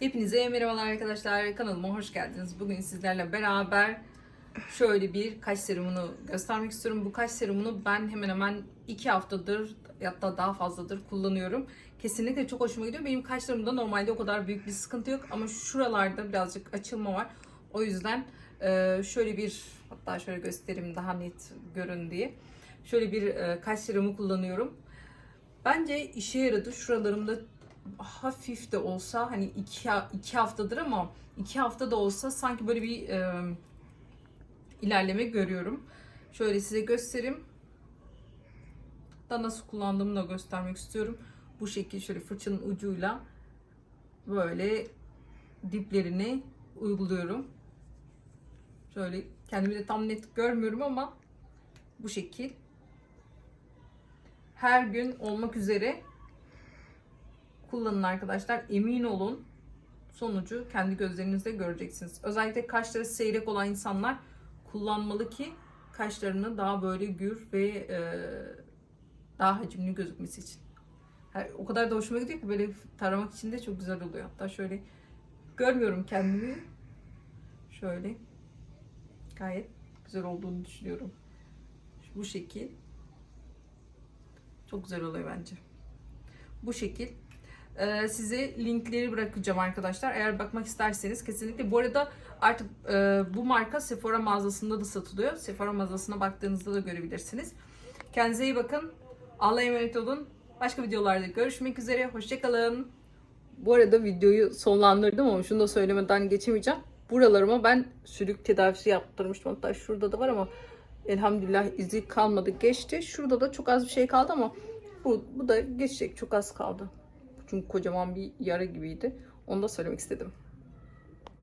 Hepinize merhabalar arkadaşlar. Kanalıma hoş geldiniz. Bugün sizlerle beraber şöyle bir kaş serumunu göstermek istiyorum. Bu kaş serumunu ben hemen hemen 2 haftadır hatta daha fazladır kullanıyorum. Kesinlikle çok hoşuma gidiyor. Benim kaşlarımda normalde o kadar büyük bir sıkıntı yok ama şuralarda birazcık açılma var. O yüzden e, şöyle bir hatta şöyle göstereyim daha net görün diye. Şöyle bir e, kaş serumu kullanıyorum. Bence işe yaradı. Şuralarımda hafif de olsa hani iki, iki haftadır ama iki hafta da olsa sanki böyle bir e, ilerleme görüyorum. Şöyle size göstereyim. Da nasıl kullandığımı da göstermek istiyorum. Bu şekil şöyle fırçanın ucuyla böyle diplerini uyguluyorum. Şöyle kendimi de tam net görmüyorum ama bu şekil. Her gün olmak üzere kullanın arkadaşlar. Emin olun sonucu kendi gözlerinizde göreceksiniz. Özellikle kaşları seyrek olan insanlar kullanmalı ki kaşlarını daha böyle gür ve e, daha hacimli gözükmesi için. Her- o kadar da hoşuma gidiyor ki böyle taramak için de çok güzel oluyor. Hatta şöyle görmüyorum kendimi. Şöyle gayet güzel olduğunu düşünüyorum. Bu şekil. Çok güzel oluyor bence. Bu şekil. Ee, size linkleri bırakacağım arkadaşlar. Eğer bakmak isterseniz kesinlikle. Bu arada artık e, bu marka Sephora mağazasında da satılıyor. Sephora mağazasına baktığınızda da görebilirsiniz. Kendinize iyi bakın. Allah'a emanet olun. Başka videolarda görüşmek üzere. Hoşçakalın. Bu arada videoyu sonlandırdım ama şunu da söylemeden geçemeyeceğim. Buralarıma ben sülük tedavisi yaptırmıştım. Hatta şurada da var ama elhamdülillah izi kalmadı. Geçti. Şurada da çok az bir şey kaldı ama bu, bu da geçecek. Çok az kaldı. Çünkü kocaman bir yara gibiydi. Onu da söylemek istedim.